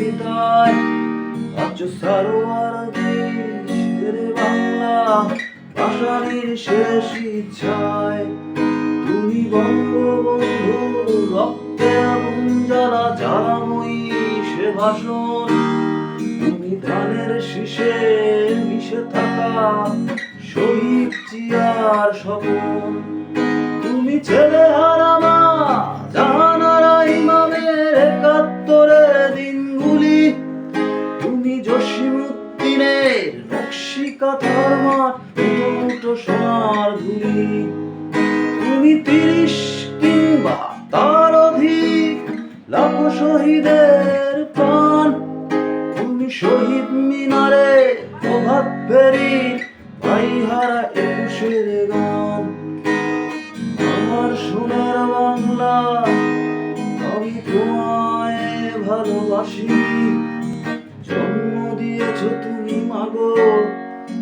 কবিতায় আজ সারোয়ার দেশ রে বাংলা ভাষানির শেষ ইচ্ছায় তুমি বঙ্গবন্ধু রক্তে আগুন জ্বালা জ্বালাময়ী সে ভাষণ। তুমি ধানের শীষে মিশে থাকা শহীদ জিয়ার স্বপন। তুমি ছেলে কাঁথার মাঠ মুঠো সোনার ধুলি। তুমি তিরিশ কিংবা তার অধিক লাখ শহীদের প্রাণ। তুমি শহীদ মিনারে প্রভাত ফেরি ভাইহারা একুশের গান। আমার সোনার বাংলা, আমি তোমায় ভালোবাসি। জন্ম দিয়েছ তুমি, মাগো।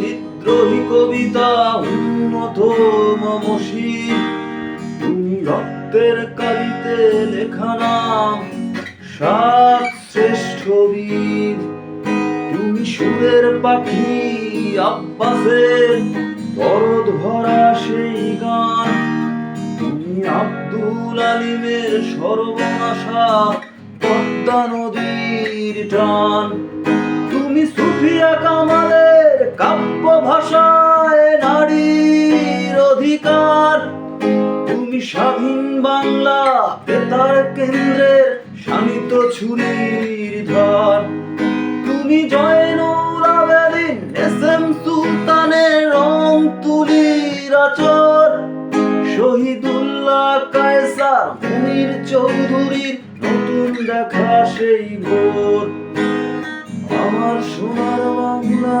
বিদ্রোহী কবিতা উন্নত তুমি রক্তের কালিতে লেখা নাম, সাত শ্রেষ্ঠ বীর। তুমি সুরের পাখি আব্বাসের ভরা সেই গান। তুমি আব্দুল আলিমের সর্বনাশা পদ্মা নদীর টান। তুমি সুফিয়া কামালের কাব্য ভাষায় নারীর অধিকার। তুমি স্বাধীন বাংলা, বেতার কেন্দ্রের শানিত ছুরির ধার তুমি জয়নুল আবেদিন, এস এম সুলতানের রং তুলির আচর। শহীদুল্লাহ কায়সার, মুনির চৌধুরীর নতুন দেখা সেই ভোর। আমার সোনার বাংলা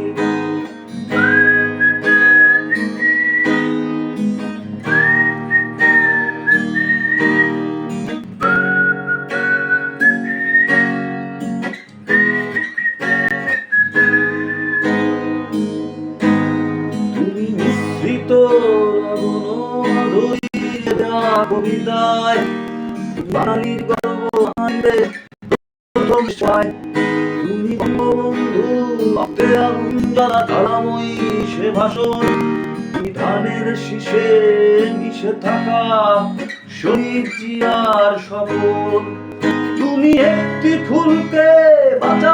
কবিতায় বাঙালির গর্ব আনবে প্রথম ছয় তুমি বঙ্গবন্ধু রক্তে আগুন জ্বালা জ্বালাময়ী সে ভাষণ তুমি ধানের শীষে মিশে থাকা শহীদ জিয়ার শপথ। তুমি একটি ফুলকে বাঁচাবো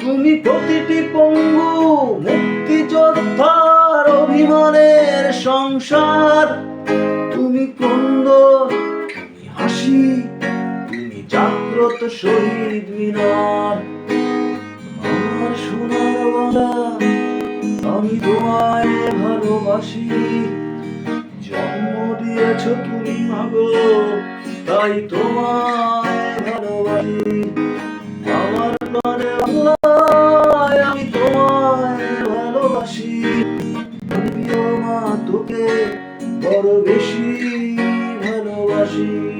তুমি প্রতিটি পঙ্গু মুক্তিযোদ্ধার অভিমানের সংসার। তুমি ক্রন্দ তুমি হাসি, তুমি জাগ্রত শহীদ মিনার। আমার সোনার বাংলা, আমি তোমায় ভালোবাসি। জন্ম দিয়েছ তুমি, মাগো, তাই তোমায় ভালোবাসি। প্রিয়